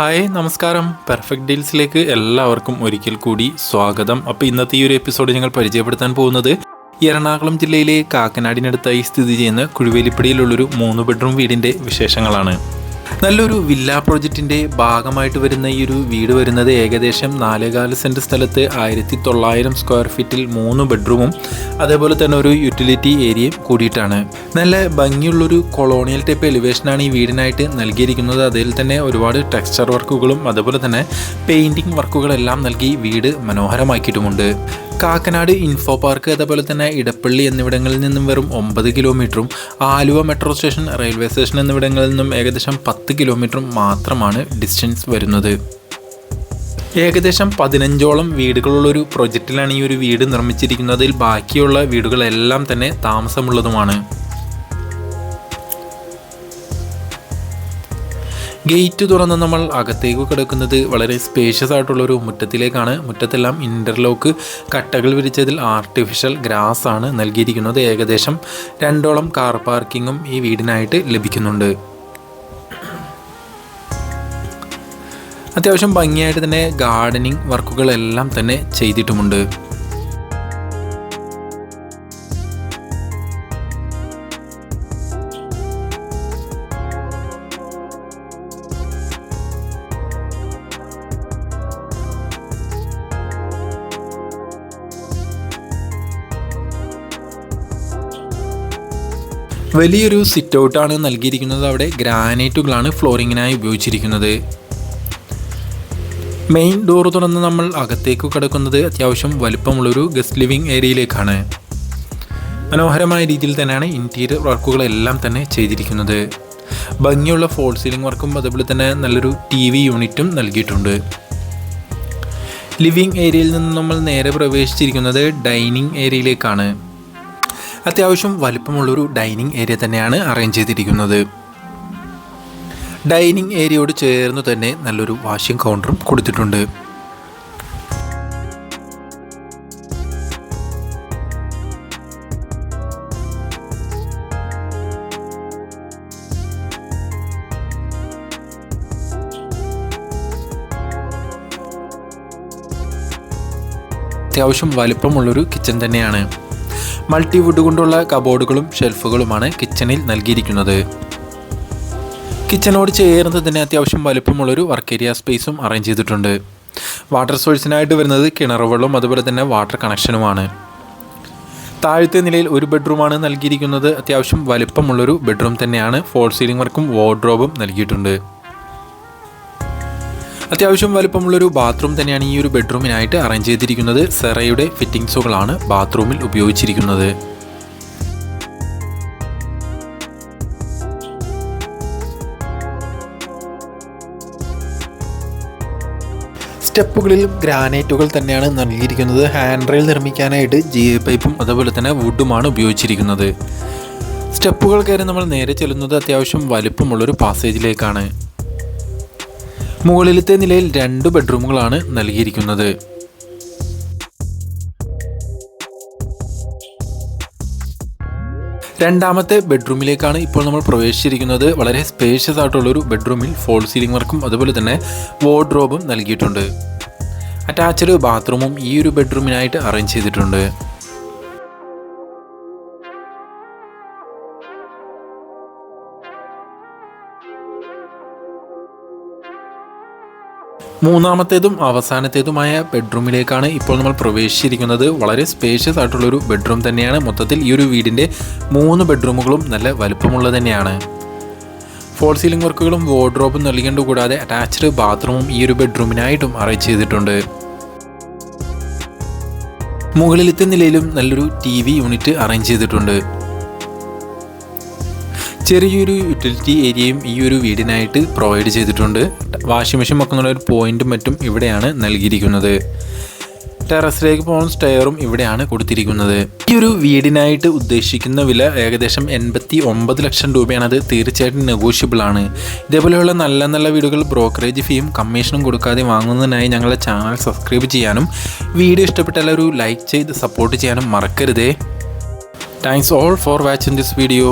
Hi നമസ്കാരം. Perfect ഡീൽസിലേക്ക് എല്ലാവർക്കും ഒരിക്കൽ കൂടി സ്വാഗതം. അപ്പോൾ ഇന്നത്തെ ഈ ഒരു എപ്പിസോഡ് ഞങ്ങൾ പരിചയപ്പെടുത്താൻ പോകുന്നത് എറണാകുളം ജില്ലയിലെ കാക്കനാടിനടുത്തായി സ്ഥിതി ചെയ്യുന്ന കുഴുവേലിപ്പടിയിലുള്ളൊരു മൂന്ന് ബെഡ്റൂം വീടിന്റെ വിശേഷങ്ങളാണ്. നല്ലൊരു വില്ല പ്രോജക്റ്റിന്റെ ഭാഗമായിട്ട് വരുന്ന ഈ ഒരു വീട് വരുന്നത് ഏകദേശം നാലേകാൽ സെന്റ് സ്ഥലത്ത് ആയിരത്തി തൊള്ളായിരം സ്ക്വയർ ഫീറ്റിൽ മൂന്ന് ബെഡ്റൂമും അതേപോലെ തന്നെ ഒരു യൂട്ടിലിറ്റി ഏരിയയും കൂടിയിട്ടാണ്. നല്ല ഭംഗിയുള്ളൊരു കൊളോണിയൽ ടൈപ്പ് എലിവേഷനാണ് ഈ വീടിനായിട്ട് നൽകിയിരിക്കുന്നത്. അതിൽ തന്നെ ഒരുപാട് ടെക്സ്ചർ വർക്കുകളും അതുപോലെ തന്നെ പെയിന്റിംഗ് വർക്കുകളെല്ലാം നൽകി വീട് മനോഹരമാക്കിയിട്ടുമുണ്ട്. കാക്കനാട് ഇൻഫോ പാർക്ക് അതേപോലെ തന്നെ ഇടപ്പള്ളി എന്നിവിടങ്ങളിൽ നിന്നും വെറും ഒമ്പത് കിലോമീറ്ററും Aluva metro station railway station എന്നിവിടങ്ങളിൽ നിന്നും ഏകദേശം പത്ത് കിലോമീറ്ററും മാത്രമാണ് ഡിസ്റ്റൻസ് വരുന്നത്. ഏകദേശം പതിനഞ്ചോളം വീടുകളുള്ളൊരു പ്രൊജക്റ്റിലാണ് ഈ ഒരു വീട് നിർമ്മിച്ചിരിക്കുന്നതിൽ ബാക്കിയുള്ള വീടുകളെല്ലാം തന്നെ താമസമുള്ളതുമാണ്. ഗേറ്റ് തുറന്ന് നമ്മൾ അകത്തേക്ക് കിടക്കുന്നത് വളരെ സ്പേഷ്യസ് ആയിട്ടുള്ള ഒരു മുറ്റത്തിലേക്കാണ്. മുറ്റത്തെല്ലാം ഇന്റർലോക്ക് കട്ടകൾ വിരിച്ചതിൽ ആർട്ടിഫിഷ്യൽ ഗ്രാസ് ആണ് നൽകിയിരിക്കുന്നത്. ഏകദേശം രണ്ടോളം കാർ പാർക്കിങ്ങും ഈ വീടിനായിട്ട് ലഭിക്കുന്നുണ്ട്. അത്യാവശ്യം ഭംഗിയായിട്ട് തന്നെ ഗാർഡനിങ് വർക്കുകളെല്ലാം തന്നെ ചെയ്തിട്ടുമുണ്ട്. വലിയൊരു സിറ്റ് ഔട്ടാണ് നൽകിയിരിക്കുന്നത് അവിടെ. ഗ്രാനൈറ്റുകളാണ് ഫ്ലോറിങ്ങിനായി ഉപയോഗിച്ചിരിക്കുന്നത്. മെയിൻ ഡോർ തുറന്ന് നമ്മൾ അകത്തേക്ക് കിടക്കുന്നത് അത്യാവശ്യം വലുപ്പമുള്ളൊരു ഗസ്റ്റ് ലിവിംഗ് ഏരിയയിലേക്കാണ് മനോഹരമായ രീതിയിൽ തന്നെയാണ് ഇന്റീരിയർ വർക്കുകളെല്ലാം തന്നെ ചെയ്തിരിക്കുന്നത്. ഭംഗിയുള്ള ഫോൾ സീലിംഗ് വർക്കും അതുപോലെ തന്നെ നല്ലൊരു ടി വി യൂണിറ്റും നൽകിയിട്ടുണ്ട്. ലിവിംഗ് ഏരിയയിൽ നിന്ന് നമ്മൾ നേരെ പ്രവേശിച്ചിരിക്കുന്നത് ഡൈനിങ് ഏരിയയിലേക്കാണ് അത്യാവശ്യം വലിപ്പമുള്ളൊരു ഡൈനിങ് ഏരിയ തന്നെയാണ് അറേഞ്ച് ചെയ്തിരിക്കുന്നത്. ഡൈനിങ് ഏരിയയോട് ചേർന്ന് തന്നെ നല്ലൊരു വാഷിംഗ് കൗണ്ടറും കൊടുത്തിട്ടുണ്ട്. അത്യാവശ്യം വലിപ്പമുള്ളൊരു കിച്ചൺ തന്നെയാണ്. മൾട്ടിവുഡ് കൊണ്ടുള്ള കബോർഡുകളും ഷെൽഫുകളുമാണ് കിച്ചണിൽ നൽകിയിരിക്കുന്നത്. കിച്ചണോട് ചേർന്ന് അത്യാവശ്യം വലുപ്പമുള്ളൊരു വർക്ക് ഏരിയ സ്പേസും അറേഞ്ച് ചെയ്തിട്ടുണ്ട്. വാട്ടർ സോഴ്സിനായിട്ട് വരുന്നത് കിണർ വെള്ളവും അതുപോലെ തന്നെ വാട്ടർ കണക്ഷനുമാണ് താഴത്തെ നിലയിൽ ഒരു ബെഡ്റൂമാണ് നൽകിയിരിക്കുന്നത്. അത്യാവശ്യം വലുപ്പമുള്ളൊരു ബെഡ്റൂം തന്നെയാണ്. ഫോൾ സീലിംഗ് വർക്കും വാർഡ്രോബും നൽകിയിട്ടുണ്ട്. അത്യാവശ്യം വലുപ്പമുള്ളൊരു ബാത്റൂം തന്നെയാണ് ഈ ഒരു ബെഡ്റൂമിനായിട്ട് അറേഞ്ച് ചെയ്തിരിക്കുന്നത്. സെറയുടെ ഫിറ്റിംഗ്സുകളാണ് ബാത്റൂമിൽ ഉപയോഗിച്ചിരിക്കുന്നത്. സ്റ്റെപ്പുകളിൽ ഗ്രാനൈറ്റുകൾ തന്നെയാണ് നൽകിയിരിക്കുന്നത്. ഹാൻഡ് റെയിൽ നിർമ്മിക്കാനായിട്ട് ജി എ പൈപ്പും അതുപോലെ തന്നെ വുഡുമാണ് ഉപയോഗിച്ചിരിക്കുന്നത്. സ്റ്റെപ്പുകൾ കയറി നമ്മൾ നേരെ ചെല്ലുന്നത് അത്യാവശ്യം വലുപ്പമുള്ളൊരു പാസേജിലേക്കാണ്. മുകളിലത്തെ നിലയിൽ രണ്ട് ബെഡ്റൂമുകളാണ് നൽകിയിരിക്കുന്നത്. രണ്ടാമത്തെ ബെഡ്റൂമിലേക്കാണ് ഇപ്പോൾ നമ്മൾ പ്രവേശിച്ചിരിക്കുന്നത്. വളരെ സ്പേഷ്യസ് ആയിട്ടുള്ള ഒരു ബെഡ്റൂമിൽ ഫോൾ സീലിംഗ് വർക്കും അതുപോലെ തന്നെ വാർഡ്രോബും നൽകിയിട്ടുണ്ട്. അറ്റാച്ച്ഡ് ബാത്റൂമും ഈ ഒരു ബെഡ്റൂമിനായിട്ട് അറേഞ്ച് ചെയ്തിട്ടുണ്ട്. മൂന്നാമത്തേതും അവസാനത്തേതുമായ ബെഡ്റൂമിലേക്കാണ് ഇപ്പോൾ നമ്മൾ പ്രവേശിച്ചിരിക്കുന്നത്. വളരെ സ്പേഷ്യസ് ആയിട്ടുള്ളൊരു ബെഡ്റൂം തന്നെയാണ്. മൊത്തത്തിൽ ഈ ഒരു വീടിന്റെ മൂന്ന് ബെഡ്റൂമുകളും നല്ല വലുപ്പമുള്ളത് തന്നെയാണ്. ഫോൾ സീലിംഗ് വർക്കുകളും വാർഡ്രോബും നൽകേണ്ട കൂടാതെ അറ്റാച്ച്ഡ് ബാത്റൂമും ഈ ഒരു ബെഡ്റൂമിനായിട്ടും അറേഞ്ച് ചെയ്തിട്ടുണ്ട്. മുകളിലത്തെ നിലയിലും നല്ലൊരു ടി വി യൂണിറ്റ് അറേഞ്ച് ചെയ്തിട്ടുണ്ട്. ചെറിയൊരു യൂട്ടിലിറ്റി ഏരിയയും ഈ ഒരു വീടിനായിട്ട് പ്രൊവൈഡ് ചെയ്തിട്ടുണ്ട്. വാഷിംഗ് മെഷീൻ വെക്കുന്ന ഒരു പോയിന്റും മറ്റും ഇവിടെയാണ് നൽകിയിരിക്കുന്നത്. ടെറസിലേക്ക് പോകുന്ന സ്റ്റെയറും ഇവിടെയാണ് കൊടുത്തിരിക്കുന്നത്. ഈ ഒരു വീടിനായിട്ട് ഉദ്ദേശിക്കുന്ന വില ഏകദേശം എൺപത്തി ഒമ്പത് ലക്ഷം രൂപയാണ്. അത് തീർച്ചയായിട്ടും നെഗോഷ്യബിൾ ആണ്. ഇതേപോലെയുള്ള നല്ല നല്ല വീടുകൾ ബ്രോക്കറേജ് ഫീയും കമ്മീഷനും കൊടുക്കാതെ വാങ്ങുന്നതിനായി ഞങ്ങളുടെ ചാനൽ സബ്സ്ക്രൈബ് ചെയ്യാനും വീഡിയോ ഇഷ്ടപ്പെട്ടാൽ ഒരു ലൈക്ക് ചെയ്ത് സപ്പോർട്ട് ചെയ്യാനും മറക്കരുതേ. Thanks all for watching this video